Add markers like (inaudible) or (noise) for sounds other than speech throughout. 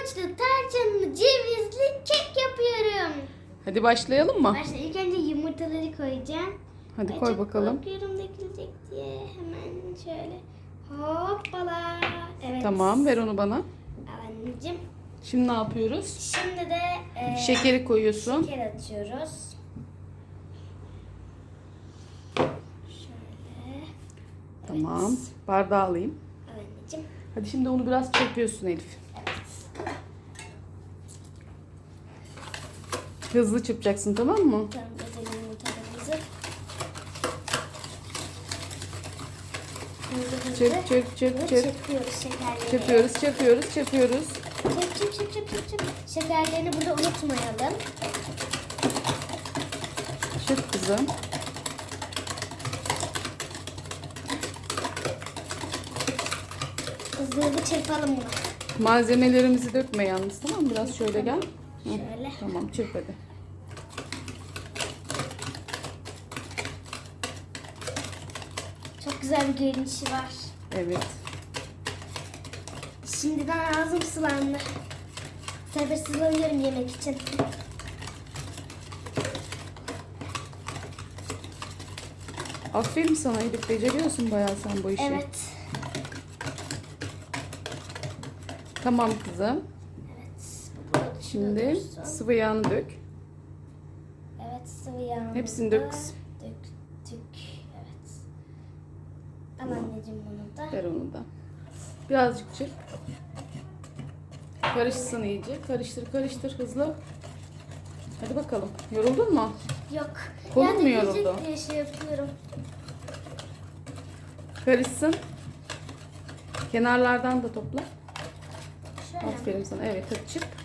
havuçlu, tarçınlı, cevizli kek yapıyorum. Hadi başlayalım mı? Başta ilk önce yumurtaları koyacağım. Hadi Ay, koy çok bakalım. Korkuyorum dökülecek diye. Hemen şöyle. Hoppala. Evet. Tamam ver onu bana. Anneciğim. Şimdi ne yapıyoruz? Şimdi de e, Şekeri koyuyorsun. şeker atıyoruz. Şöyle. Tamam. Bardağı alayım. Al anneciğim. Hadi şimdi onu biraz çırpıyorsun Elif. Hızlı çırpacaksın tamam mı? Tamam özel yumurtalarımızı. Çırp çırp çırp çırp. Çırpıyoruz şekerleri. Çırpıyoruz çırpıyoruz çırpıyoruz. Çırp çırp çırp çırp çırp çırp. Şekerlerini burada unutmayalım. Çırp kızım. Hızlı hızlı çırpalım bunu. Malzemelerimizi dökme yalnız tamam mı? Biraz şöyle gel. Hı, Şöyle. Tamam çırp hadi. Çok güzel bir görünüşü var. Evet. Şimdiden ağzım sulandı. Sabırsızlanıyorum yemek için. Aferin sana Elif beceriyorsun bayağı sen bu işi. Evet. Tamam kızım. Evet. Bu burada şurada Şimdi dursun. sıvı yağını dök. Evet sıvı yağımızı Hepsini dök. Döktük. Evet. Al anneciğim bunu da. Ver onu da. Birazcık çırp. Karışsın iyice. Karıştır karıştır hızlı. Hadi bakalım. Yoruldun mu? Yok. Kolun ya mu yoruldu? diye şey yapıyorum. Karışsın. Kenarlardan da topla. Şöyle. Aferin sana. Evet hadi çırp.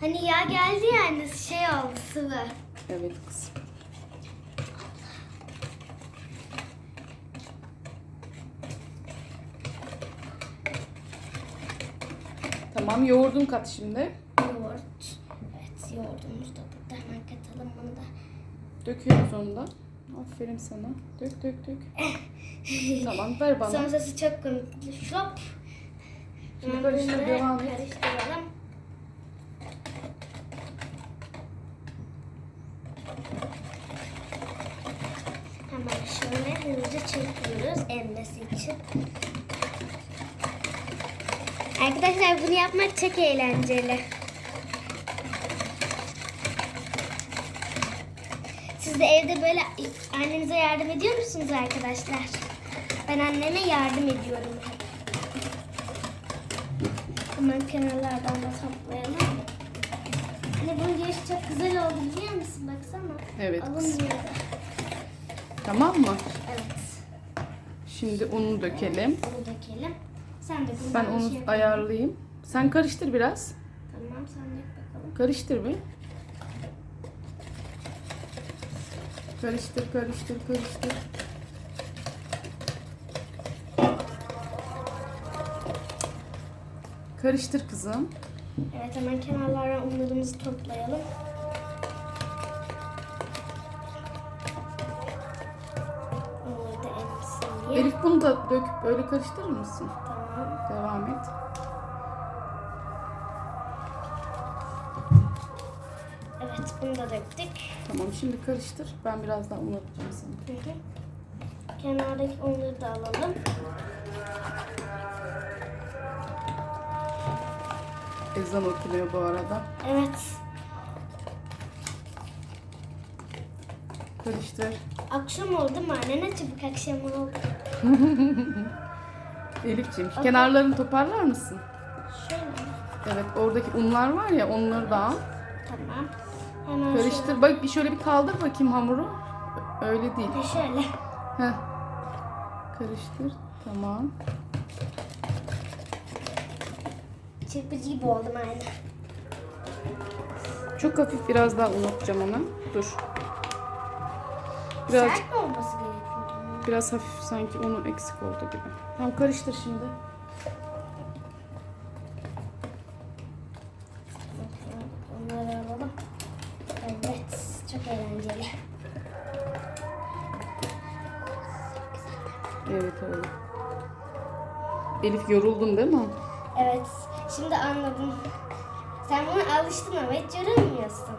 Hani yağ geldi yani şey oldu sıvı. Evet kızım. Tamam yoğurdun kat şimdi. Yoğurt. Evet yoğurdumuz da burada. Hemen katalım bunu da. Döküyoruz onu da. Aferin sana. Dök dök dök. (laughs) tamam ver bana. Sonrası çok komikti. Şop. Şimdi karıştır, devam et. Karıştıralım. Hemen şöyle hızlıca çırpıyoruz emmesi için. Arkadaşlar bunu yapmak çok eğlenceli. Siz de evde böyle annenize yardım ediyor musunuz arkadaşlar? Ben anneme yardım ediyorum. Hemen kenarlardan da toplayalım. Hani bunun girişi çok güzel oldu biliyor musun? Baksana. Evet. Da. Tamam mı? Evet. Şimdi unu dökelim. Bunu dökelim. Sen de bunu Ben onu şey ayarlayayım. Sen karıştır biraz. Tamam sen dök bakalım. Karıştır bir. Karıştır, karıştır, karıştır. Karıştır kızım. Evet hemen kenarlardan unlarımızı toplayalım. Elif bunu da döküp böyle karıştırır mısın? Tamam. Devam et. Evet bunu da döktük. Tamam şimdi karıştır. Ben biraz daha un atacağım sana. Hı hı. Kenardaki unları da alalım. Ezan okunuyor bu arada. Evet. Karıştır. Akşam oldu mu anne? Ne çabuk akşam oldu. (laughs) Elifciğim şu kenarlarını toparlar mısın? Şöyle. Evet oradaki unlar var ya onları da al. Tamam. Hemen Karıştır. Bak bir şöyle bir kaldır bakayım hamuru. Öyle değil. Şöyle. şöyle. Heh. Karıştır. Tamam. Çırpıcı gibi oldum aynı. Çok hafif biraz daha un atacağım ona. Dur. Biraz Sert mi olması gerekiyordu? Biraz hafif sanki unu eksik oldu gibi. Tamam karıştır şimdi. Onları alalım. Evet. Çok eğlenceli. Evet öyle. Elif yoruldun değil mi? Evet. Şimdi anladım. Sen buna alıştın ama hiç yorulmuyorsun.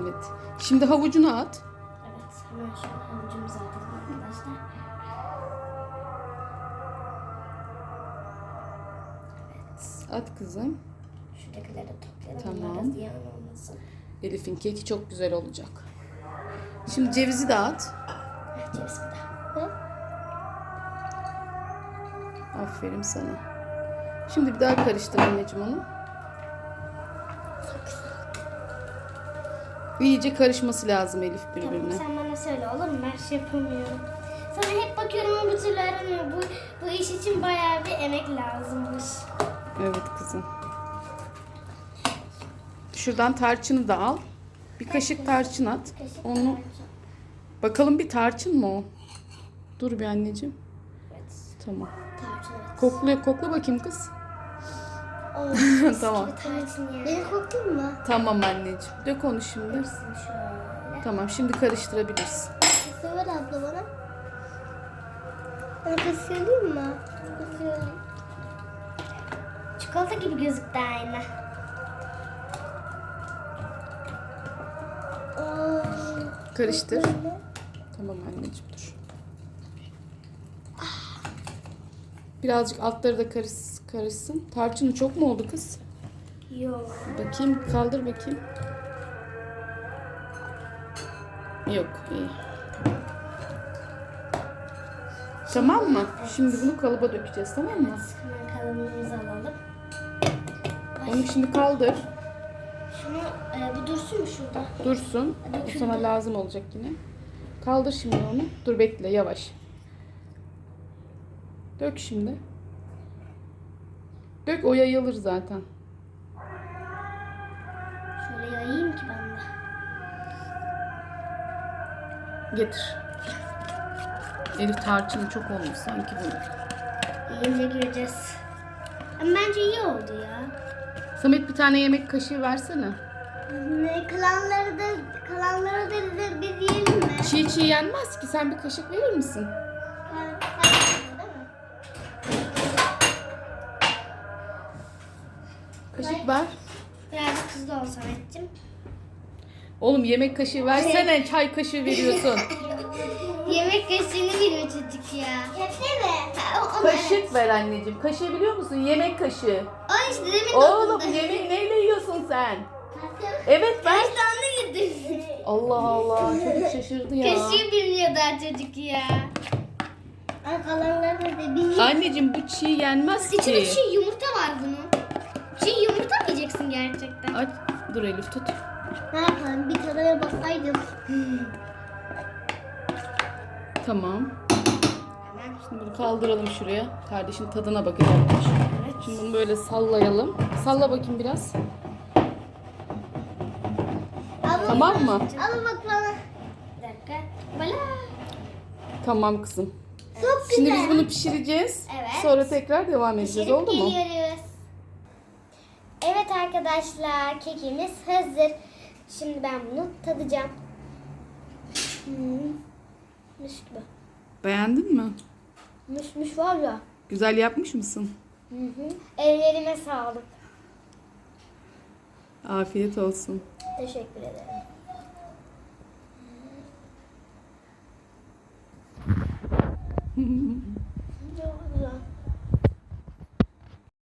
Evet. Şimdi havucunu at. Şu arkadaşlar. At kızım. Şuradakileri de toplayalım. Tamam. Ziyan olmasın. Elif'in keki çok güzel olacak. Şimdi cevizi de at. Ah, Ceviz bir daha. Aferin sana. Şimdi bir daha karıştır anneciğim onu. İyice karışması lazım Elif Tamam birbirine. sen bana söyle olur mu? Ben şey yapamıyorum. Sana hep bakıyorum ama bir türlü aramıyor. Bu, bu iş için bayağı bir emek lazımmış. Evet kızım. Şuradan tarçını da al. Bir kaşık tarçın at. Kaşık Onu tarçın. bakalım bir tarçın mı o? Dur bir anneciğim. Evet. Tamam. Tarçın evet. Kokla kokla bakayım kız. Tamam. Tarçın. Beni koktun mu? Tamam anneciğim. Dök onu şimdi. Hepsini şöyle. Tamam şimdi karıştırabilirsin. Sever abla bana. Ben kasıyorum mu? Kasıyorum. Çikolata gibi gözüktü aynı. Karıştır. Tamam anneciğim dur. Birazcık altları da karış, karışsın. Tarçını çok mu oldu kız? Yok. Bakayım kaldır bakayım. Yok iyi. Tamam mı? Şimdi bunu kalıba dökeceğiz tamam mı? Hemen kalanımızı alalım. Onu şimdi kaldır. Şunu e, bu dursun mu şurada? Dursun. O sana lazım olacak yine. Kaldır şimdi onu. Dur bekle yavaş. Dök şimdi. Dök o yayılır zaten. Şöyle yayayım ki ben de. Getir. Elif tarçını çok olmuş sanki bunu. Yiyince göreceğiz. Ama bence iyi oldu ya. Samet bir tane yemek kaşığı versene. Ne kalanları da kalanları da biz yiyelim mi? Çiğ çiğ yenmez ki. Sen bir kaşık verir misin? Kaşık ver. Biraz tuzlu ol Samet'cim. Oğlum yemek kaşığı versene. Çay kaşığı veriyorsun. (laughs) Yemek kaşığını biliyor çocuk ya. Kepçe mi? Ha, o, o Kaşık ver anneciğim. Kaşığı biliyor musun? Yemek kaşığı. O işte demin Oğlum dokundu. yemeği neyle yiyorsun sen? Evet. Kaç tane yedin? Allah Allah. Çocuk şaşırdı ya. Kaşığı bilmiyor daha çocuk ya. Ay kalanları da bilmiyor. Anneciğim bu çiğ yenmez İçinde ki. çiğ yumurta var bunun. Çiğ yiyeceksin gerçekten? Aç. Dur Elif tut. Ne yapalım bir tadına baksaydım. Tamam. Hemen. Şimdi bunu kaldıralım şuraya. Kardeşin tadına bakacağım. Evet. Şimdi bunu böyle sallayalım. Salla bakayım biraz. Tamam mı? Al bak bana. Bir dakika. Bala. Tamam kızım. Çok Şimdi biz bunu pişireceğiz. Evet. Sonra tekrar devam edeceğiz. Pişirip Oldu mu? geliyoruz. Evet arkadaşlar kekimiz hazır. Şimdi ben bunu tadacağım. Hmm. Mis gibi. Beğendin mi? Mış var ya. Güzel yapmış mısın? Hı hı. Ellerime sağlık. Afiyet olsun. Teşekkür ederim. Güzel. (laughs)